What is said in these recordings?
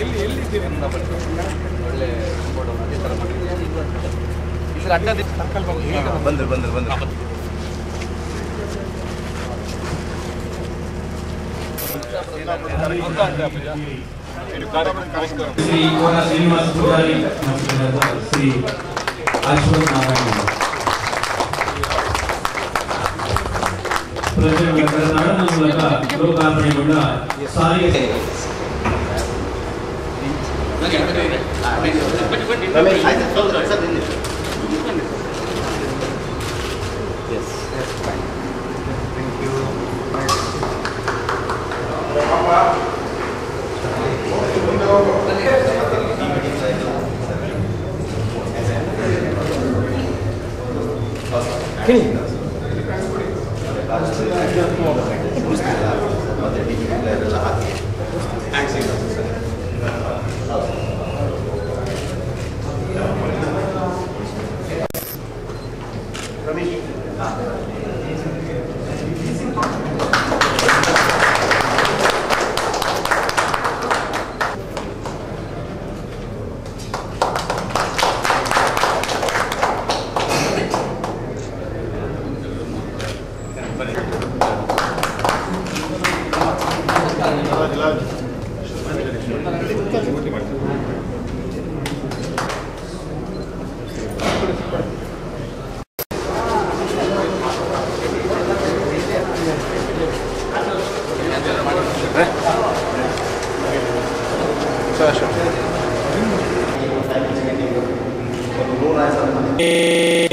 ಎಲ್ಲಿ ಎಲ್ಲಿದ್ದೀವಿ ಒಳ್ಳೆ ಅದೇ ಥರ ಬಂದರು ಬಂದರು ಬಂದರು ಶ್ರೀ ಅಶ್ವಥ್ ನಾರಾಯಣ ಪ್ರಜೆಗಳ ನಾಡನ ಮೂಲಕ ಲೋಕಾರ್ಪಣೆಗೊಂಡ ಸಾರಿಗೆ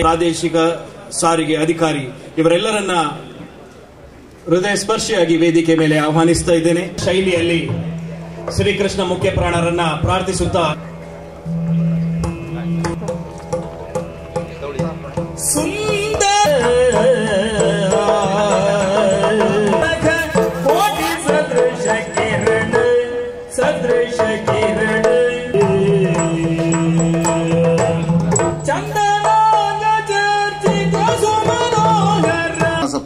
ಪ್ರಾದೇಶಿಕ ಸಾರಿಗೆ ಅಧಿಕಾರಿ ಇವರೆಲ್ಲರನ್ನ ಹೃದಯ ಸ್ಪರ್ಶಿಯಾಗಿ ವೇದಿಕೆ ಮೇಲೆ ಆಹ್ವಾನಿಸ್ತಾ ಇದ್ದೇನೆ. ಶೈಲಿಯಲ್ಲಿ ಶ್ರೀಕೃಷ್ಣ ಮುಖ್ಯ ಪ್ರಾಣರನ್ನ ಪ್ರಾರ್ಥಿಸುತ್ತಾ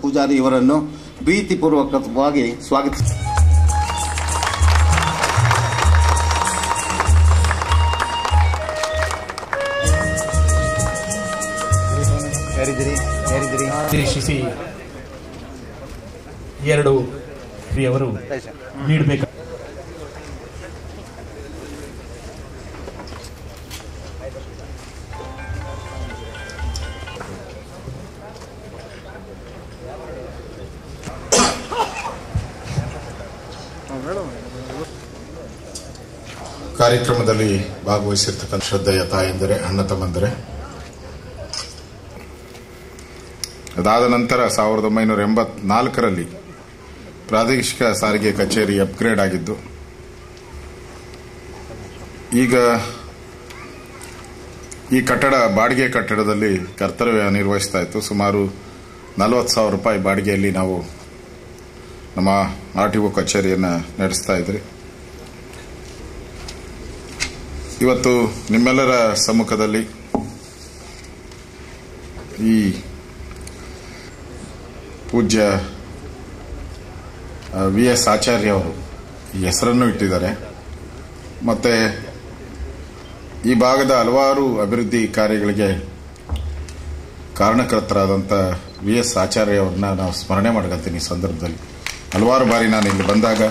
ಪೂಜಾರಿ ಇವರನ್ನು ಪ್ರೀತಿಪೂರ್ವಕವಾಗಿ ಸ್ವಾಗತ ಎರಡು ಪ್ರಿಯವರು ನೀಡಬೇಕು ಕಾರ್ಯಕ್ರಮದಲ್ಲಿ ಭಾಗವಹಿಸಿರ್ತಕ್ಕಂಥ ಶ್ರದ್ಧೆಯ ತಾಯಂದರೆ ಅಣ್ಣ ತಮ್ಮಂದರೆ. ಅದಾದ ನಂತರ ಸಾವಿರದ ಒಂಬೈನೂರ ಎಂಬತ್ನಾಲ್ಕರಲ್ಲಿ ಪ್ರಾದೇಶಿಕ ಸಾರಿಗೆ ಕಚೇರಿ ಅಪ್ಗ್ರೇಡ್ ಆಗಿದ್ದು, ಈಗ ಈ ಕಟ್ಟಡ, ಬಾಡಿಗೆ ಕಟ್ಟಡದಲ್ಲಿ ಕರ್ತವ್ಯ ನಿರ್ವಹಿಸ್ತಾ ಇತ್ತು. ಸುಮಾರು ನಲವತ್ತು ಸಾವಿರ ರೂಪಾಯಿ ಬಾಡಿಗೆಯಲ್ಲಿ ನಾವು ನಮ್ಮ ಆರ್ ಟಿ ಒ ಕಚೇರಿಯನ್ನು ನಡೆಸ್ತಾ ಇದ್ರಿ. ಇವತ್ತು ನಿಮ್ಮೆಲ್ಲರ ಸಮ್ಮುಖದಲ್ಲಿ ಈ ಪೂಜ್ಯ ವಿ ಎಸ್ ಆಚಾರ್ಯ ಅವರು ಈ ಹೆಸರನ್ನು ಇಟ್ಟಿದ್ದಾರೆ. ಮತ್ತೆ ಈ ಭಾಗದ ಹಲವಾರು ಅಭಿವೃದ್ಧಿ ಕಾರ್ಯಗಳಿಗೆ ಕಾರಣಕರ್ತರಾದಂಥ ವಿ ಎಸ್ ಆಚಾರ್ಯ ಅವ್ರನ್ನ ನಾವು ಸ್ಮರಣೆ ಮಾಡ್ಕೊತೀನಿ ಈ ಸಂದರ್ಭದಲ್ಲಿ. ಹಲವಾರು ಬಾರಿ ನಾನು ಇಲ್ಲಿ ಬಂದಾಗ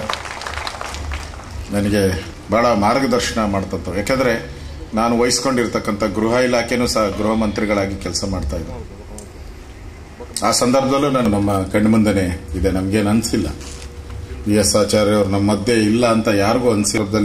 ನನಗೆ ಬಹಳ ಮಾರ್ಗದರ್ಶನ ಮಾಡ್ತಂತ ಯಾಕಂದ್ರೆ ನಾನು ವಹಿಸ್ಕೊಂಡಿರ್ತಕ್ಕಂಥ ಗೃಹ ಇಲಾಖೆನೂ ಸಹ ಗೃಹ ಮಂತ್ರಿಗಳಾಗಿ ಕೆಲಸ ಮಾಡ್ತಾ ಇದ್ದೆ. ಆ ಸಂದರ್ಭದಲ್ಲೂ ನಾನು ನಮ್ಮ ಕಣ್ಮುಂದೆನೆ ಇದೆ. ನಮ್ಗೇನು ಅನ್ಸಿಲ್ಲ. ವಿ ಎಸ್ ಆಚಾರ್ಯ ಅವರು ನಮ್ಮ ಮಧ್ಯೆ ಇಲ್ಲ ಅಂತ ಯಾರಿಗೂ ಅನ್ಸಿರೋದಲ್ಲಿ